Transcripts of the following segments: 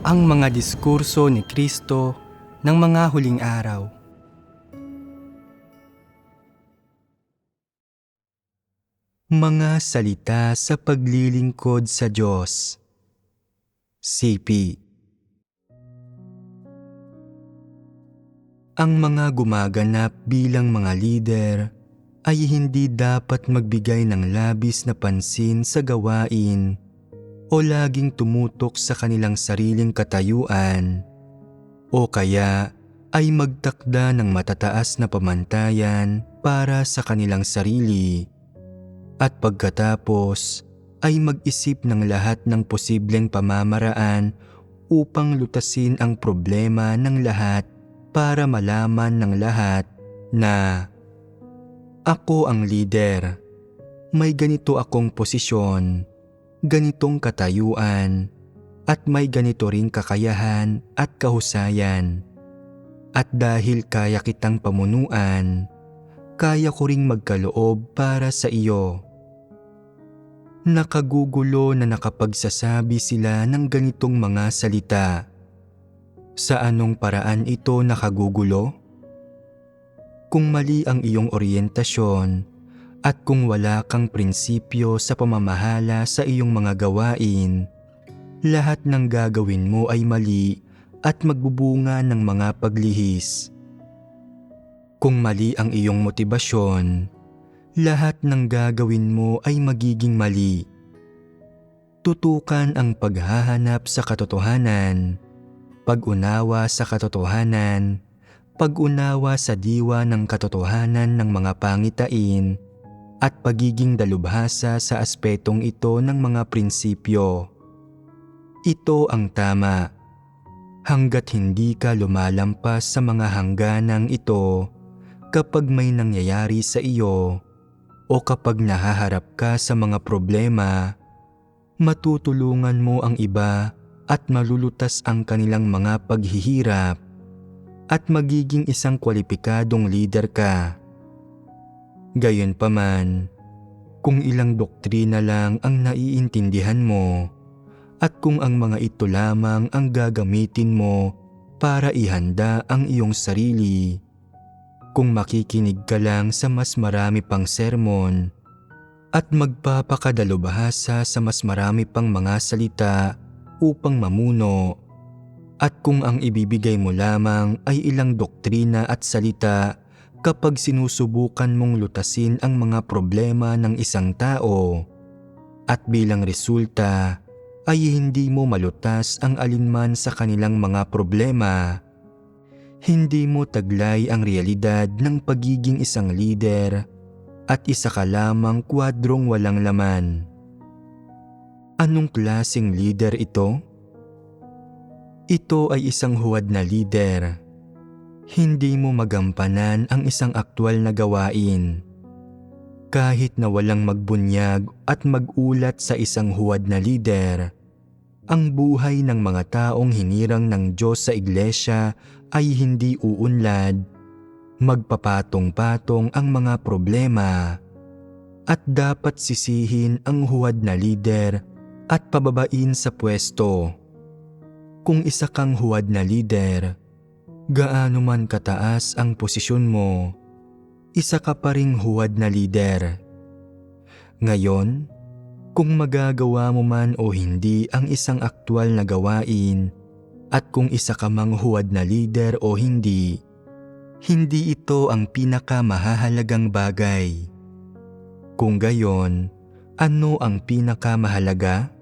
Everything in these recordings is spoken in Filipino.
ang mga diskurso ni Kristo ng mga huling araw. Mga salita sa paglilingkod sa Diyos. CP Ang mga gumaganap bilang mga leader ay hindi dapat magbigay ng labis na pansin sa gawain o laging tumutok sa kanilang sariling katayuan o kaya ay magtakda ng matataas na pamantayan para sa kanilang sarili at pagkatapos ay mag-isip ng lahat ng posibleng pamamaraan upang lutasin ang problema ng lahat para malaman ng lahat na ako ang leader. May ganito akong posisyon, ganitong katayuan, at may ganito ring kakayahan at kahusayan. At dahil kaya kitang pamunuan, kaya ko ring magkaloob para sa iyo. Nakagugulo na nakapagsasabi sila ng ganitong mga salita. Sa anong paraan ito nakagugulo? Kung mali ang iyong oryentasyon at kung wala kang prinsipyo sa pamamahala sa iyong mga gawain, lahat ng gagawin mo ay mali at magbubunga ng mga paglihis. Kung mali ang iyong motibasyon, lahat ng gagawin mo ay magiging mali. Tutukan ang paghahanap sa katotohanan, pag-unawa sa katotohanan, pag-unawa sa diwa ng katotohanan ng mga pangitain, at pagiging dalubhasa sa aspetong ito ng mga prinsipyo. Ito ang tama. Hanggat hindi ka lumalampas sa mga hangganang ito kapag may nangyayari sa iyo, o kapag nahaharap ka sa mga problema, matutulungan mo ang iba at malulutas ang kanilang mga paghihirap at magiging isang kwalipikadong leader ka. Gayunpaman, kung ilang doktrina lang ang naiintindihan mo at kung ang mga ito lamang ang gagamitin mo para ihanda ang iyong sarili, kung makikinig ka lang sa mas marami pang sermon at magpapakadalubhasa sa mas marami pang mga salita upang mamuno at kung ang ibibigay mo lamang ay ilang doktrina at salita kapag sinusubukan mong lutasin ang mga problema ng isang tao at bilang resulta ay hindi mo malutas ang alinman sa kanilang mga problema hindi mo taglay ang realidad ng pagiging isang leader at isa ka lamang kwadrong walang laman. Anong klasing leader ito? Ito ay isang huwad na leader. Hindi mo magampanan ang isang aktwal na gawain. Kahit na walang magbunyag at magulat sa isang huwad na leader, ang buhay ng mga taong hinirang ng Diyos sa iglesia ay hindi uunlad. Magpapatong-patong ang mga problema at dapat sisihin ang huwad na lider at pababain sa pwesto. Kung isa kang huwad na lider, gaano man kataas ang posisyon mo, isa ka pa ring huwad na lider. Ngayon, kung magagawa mo man o hindi ang isang aktwal na gawain at kung isa ka mang huwad na leader o hindi, hindi ito ang pinakamahalagang bagay. Kung gayon, ano ang pinakamahalaga?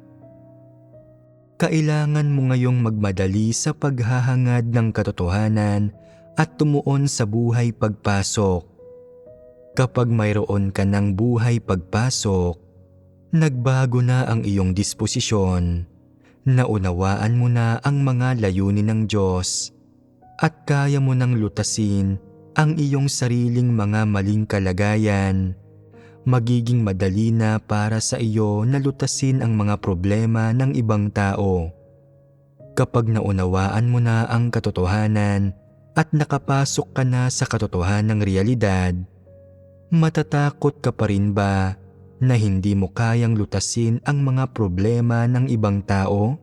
Kailangan mo ngayong magmadali sa paghahangad ng katotohanan at tumuon sa buhay pagpasok. Kapag mayroon ka ng buhay pagpasok, Nagbago na ang iyong disposisyon. Naunawaan mo na ang mga layunin ng Diyos at kaya mo nang lutasin ang iyong sariling mga maling kalagayan. Magiging madali na para sa iyo na lutasin ang mga problema ng ibang tao. Kapag naunawaan mo na ang katotohanan at nakapasok ka na sa katotohanan ng realidad, matatakot ka pa rin ba na hindi mo kayang lutasin ang mga problema ng ibang tao?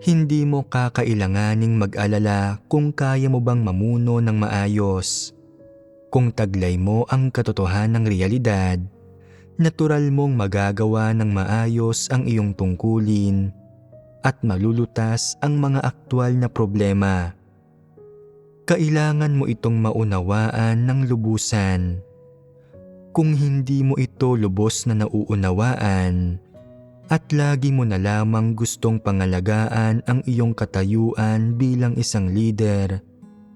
Hindi mo kakailanganing mag-alala kung kaya mo bang mamuno ng maayos. Kung taglay mo ang katotohanang realidad, natural mong magagawa ng maayos ang iyong tungkulin at malulutas ang mga aktwal na problema. Kailangan mo itong maunawaan ng lubusan. Kung hindi mo ito lubos na nauunawaan, at lagi mo na lamang gustong pangalagaan ang iyong katayuan bilang isang leader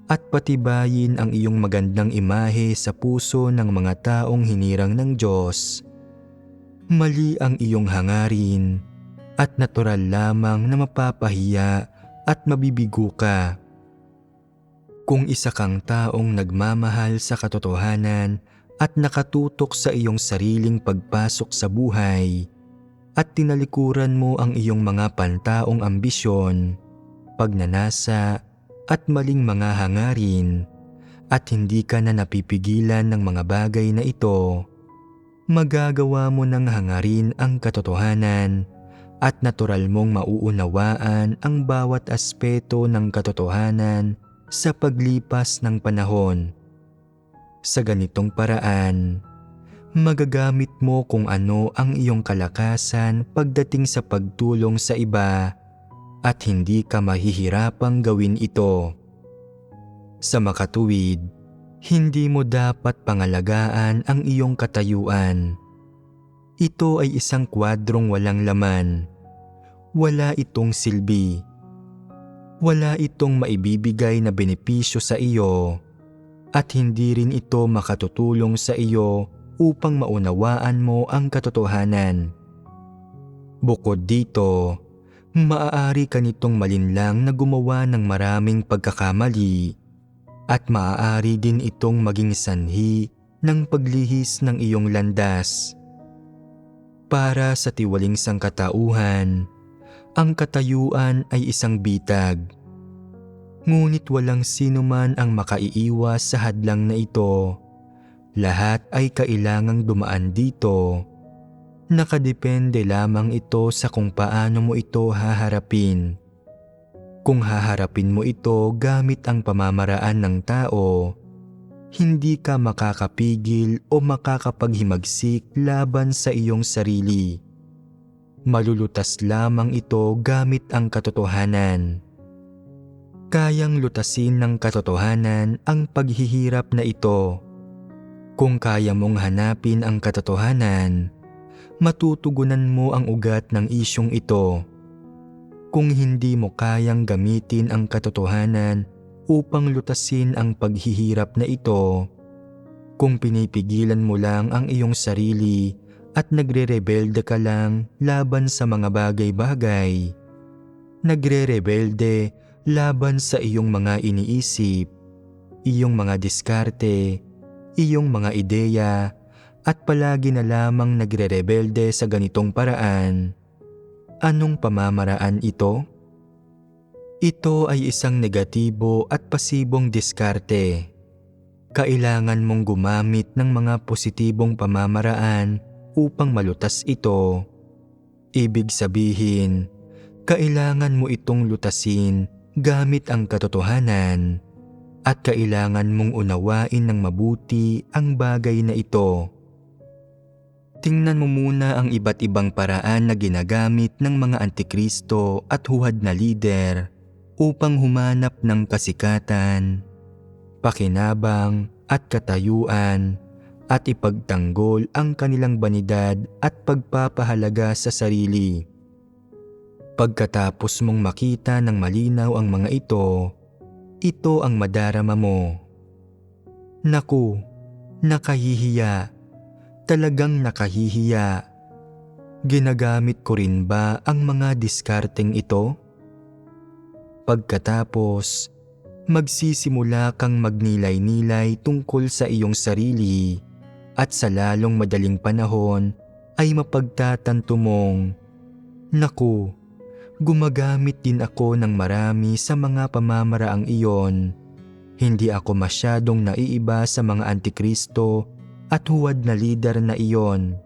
at patibayin ang iyong magandang imahe sa puso ng mga taong hinirang ng Diyos. Mali ang iyong hangarin at natural lamang na mapapahiya at mabibigo ka. Kung isa kang taong nagmamahal sa katotohanan at nakatutok sa iyong sariling pagpasok sa buhay, at tinalikuran mo ang iyong mga pantaong ambisyon, pagnanasa at maling mga hangarin at hindi ka na napipigilan ng mga bagay na ito, magagawa mo ng hangarin ang katotohanan at natural mong mauunawaan ang bawat aspeto ng katotohanan sa paglipas ng panahon. Sa ganitong paraan, magagamit mo kung ano ang iyong kalakasan pagdating sa pagtulong sa iba at hindi ka mahihirapang gawin ito. Sa makatuwid, hindi mo dapat pangalagaan ang iyong katayuan. Ito ay isang kwadrong walang laman. Wala itong silbi. Wala itong maibibigay na benepisyo sa iyo at hindi rin ito makatutulong sa iyo upang maunawaan mo ang katotohanan. Bukod dito, maaari ka nitong malinlang na gumawa ng maraming pagkakamali at maaari din itong maging sanhi ng paglihis ng iyong landas. Para sa tiwaling sangkatauhan, ang katayuan ay isang bitag. Ngunit walang sino man ang makaiiwas sa hadlang na ito lahat ay kailangang dumaan dito. Nakadepende lamang ito sa kung paano mo ito haharapin. Kung haharapin mo ito gamit ang pamamaraan ng tao, hindi ka makakapigil o makakapaghimagsik laban sa iyong sarili. Malulutas lamang ito gamit ang katotohanan. Kayang lutasin ng katotohanan ang paghihirap na ito kung kaya mong hanapin ang katotohanan, matutugunan mo ang ugat ng isyong ito. Kung hindi mo kayang gamitin ang katotohanan upang lutasin ang paghihirap na ito, kung pinipigilan mo lang ang iyong sarili at nagre-rebelde ka lang laban sa mga bagay-bagay, nagre-rebelde laban sa iyong mga iniisip, iyong mga diskarte, iyong mga ideya at palagi na lamang nagre-rebelde sa ganitong paraan. Anong pamamaraan ito? Ito ay isang negatibo at pasibong diskarte. Kailangan mong gumamit ng mga positibong pamamaraan upang malutas ito. Ibig sabihin, kailangan mo itong lutasin gamit ang katotohanan at kailangan mong unawain ng mabuti ang bagay na ito. Tingnan mo muna ang iba't ibang paraan na ginagamit ng mga antikristo at huwad na lider upang humanap ng kasikatan, pakinabang at katayuan at ipagtanggol ang kanilang banidad at pagpapahalaga sa sarili. Pagkatapos mong makita ng malinaw ang mga ito, ito ang madarama mo. Naku, nakahihiya. Talagang nakahihiya. Ginagamit ko rin ba ang mga diskarteng ito? Pagkatapos, magsisimula kang magnilay-nilay tungkol sa iyong sarili at sa lalong madaling panahon ay mapagtatanto mong, Naku, gumagamit din ako ng marami sa mga pamamaraang iyon. Hindi ako masyadong naiiba sa mga antikristo at huwad na lider na iyon.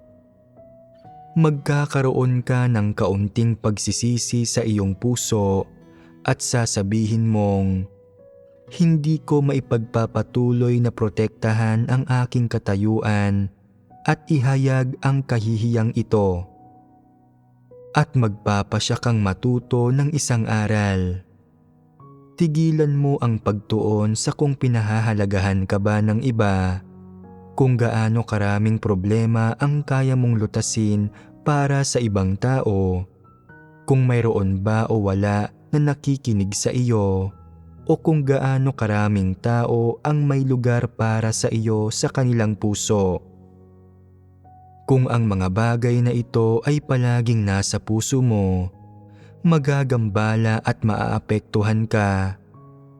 magkakaroon ka ng kaunting pagsisisi sa iyong puso at sasabihin mong, hindi ko maipagpapatuloy na protektahan ang aking katayuan at ihayag ang kahihiyang ito. At magpapasya kang matuto ng isang aral. Tigilan mo ang pagtuon sa kung pinahahalagahan ka ba ng iba, kung gaano karaming problema ang kaya mong lutasin para sa ibang tao, kung mayroon ba o wala na nakikinig sa iyo, o kung gaano karaming tao ang may lugar para sa iyo sa kanilang puso. Kung ang mga bagay na ito ay palaging nasa puso mo, magagambala at maaapektuhan ka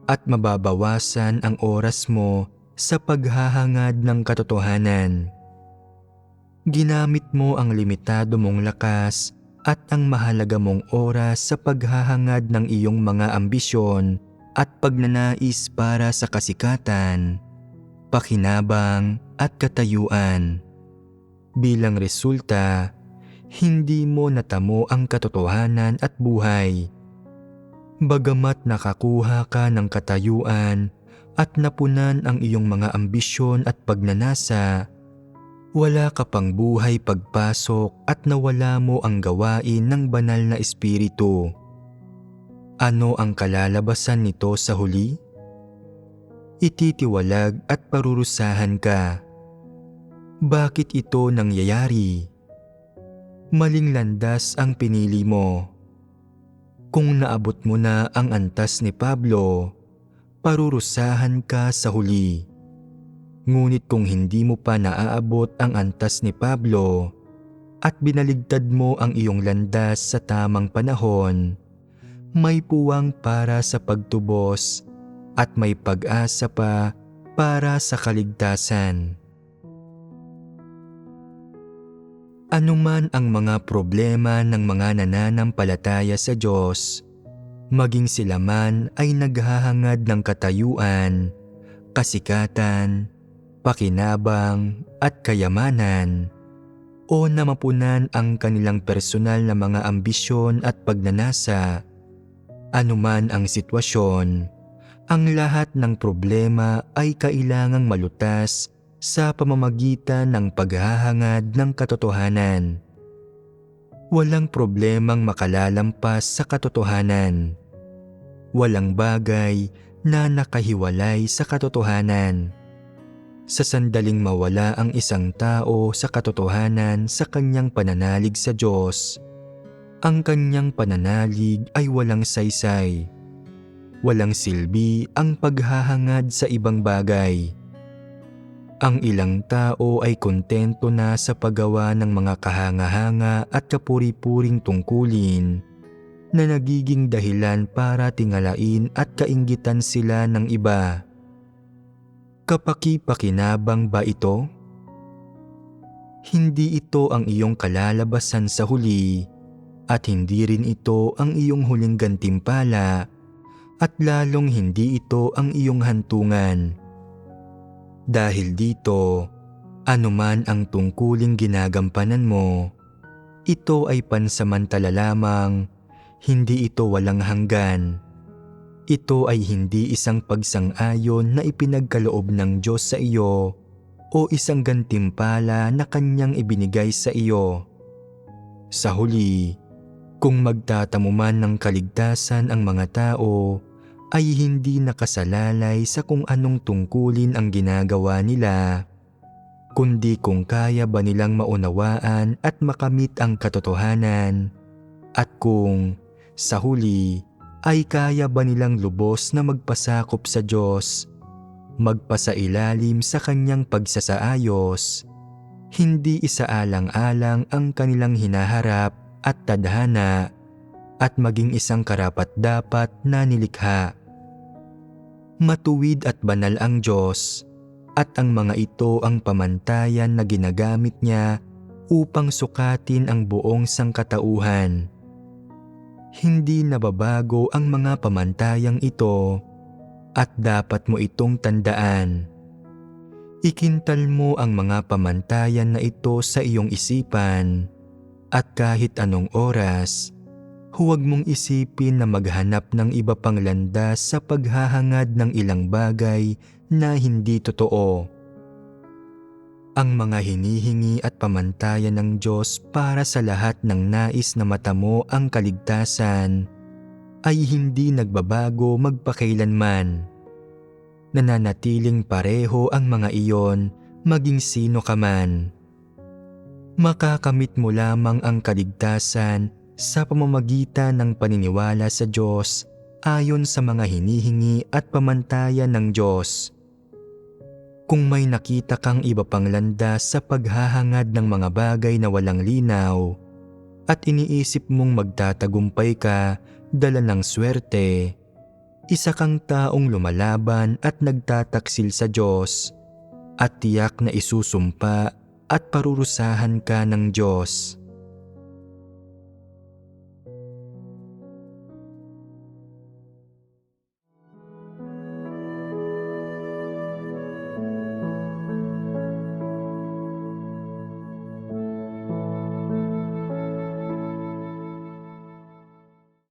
at mababawasan ang oras mo sa paghahangad ng katotohanan. Ginamit mo ang limitado mong lakas at ang mahalaga mong oras sa paghahangad ng iyong mga ambisyon at pagnanais para sa kasikatan, pakinabang at katayuan. Bilang resulta, hindi mo natamo ang katotohanan at buhay. Bagamat nakakuha ka ng katayuan at napunan ang iyong mga ambisyon at pagnanasa, wala ka pang buhay pagpasok at nawala mo ang gawain ng banal na espiritu. Ano ang kalalabasan nito sa huli? Ititiwalag at parurusahan ka bakit ito nangyayari? Maling landas ang pinili mo. Kung naabot mo na ang antas ni Pablo, parurusahan ka sa huli. Ngunit kung hindi mo pa naaabot ang antas ni Pablo at binaligtad mo ang iyong landas sa tamang panahon, may puwang para sa pagtubos at may pag-asa pa para sa kaligtasan. Anuman ang mga problema ng mga nananampalataya sa Diyos, maging sila man ay naghahangad ng katayuan, kasikatan, pakinabang at kayamanan, o namapunan ang kanilang personal na mga ambisyon at pagnanasa. Anuman ang sitwasyon, ang lahat ng problema ay kailangang malutas sa pamamagitan ng paghahangad ng katotohanan. Walang problemang makalalampas sa katotohanan. Walang bagay na nakahiwalay sa katotohanan. Sa sandaling mawala ang isang tao sa katotohanan sa kanyang pananalig sa Diyos, ang kanyang pananalig ay walang saysay. Walang silbi ang paghahangad sa ibang bagay ang ilang tao ay kontento na sa paggawa ng mga kahanga-hanga at kapuri-puring tungkulin na nagiging dahilan para tingalain at kainggitan sila ng iba. Kapaki-pakinabang ba ito? Hindi ito ang iyong kalalabasan sa huli at hindi rin ito ang iyong huling gantimpala at lalong hindi ito ang iyong hantungan dahil dito, anuman ang tungkuling ginagampanan mo, ito ay pansamantala lamang, hindi ito walang hanggan. Ito ay hindi isang pagsang-ayon na ipinagkaloob ng Diyos sa iyo o isang gantimpala na kanyang ibinigay sa iyo. Sa huli, kung magtatamo man ng kaligtasan ang mga tao, ay hindi nakasalalay sa kung anong tungkulin ang ginagawa nila, kundi kung kaya ba nilang maunawaan at makamit ang katotohanan, at kung, sa huli, ay kaya ba nilang lubos na magpasakop sa Diyos, magpasailalim sa Kanyang pagsasaayos, hindi isaalang-alang ang kanilang hinaharap at tadhana at maging isang karapat-dapat na nilikha matuwid at banal ang Diyos at ang mga ito ang pamantayan na ginagamit niya upang sukatin ang buong sangkatauhan. Hindi nababago ang mga pamantayang ito at dapat mo itong tandaan. Ikintal mo ang mga pamantayan na ito sa iyong isipan At kahit anong oras, huwag mong isipin na maghanap ng iba pang landas sa paghahangad ng ilang bagay na hindi totoo. Ang mga hinihingi at pamantayan ng Diyos para sa lahat ng nais na matamo ang kaligtasan ay hindi nagbabago magpakailanman. Nananatiling pareho ang mga iyon maging sino ka man. Makakamit mo lamang ang kaligtasan sa pamamagitan ng paniniwala sa Diyos ayon sa mga hinihingi at pamantayan ng Diyos. Kung may nakita kang iba pang landas sa paghahangad ng mga bagay na walang linaw at iniisip mong magtatagumpay ka dala ng swerte, isa kang taong lumalaban at nagtataksil sa Diyos at tiyak na isusumpa at parurusahan ka ng Diyos.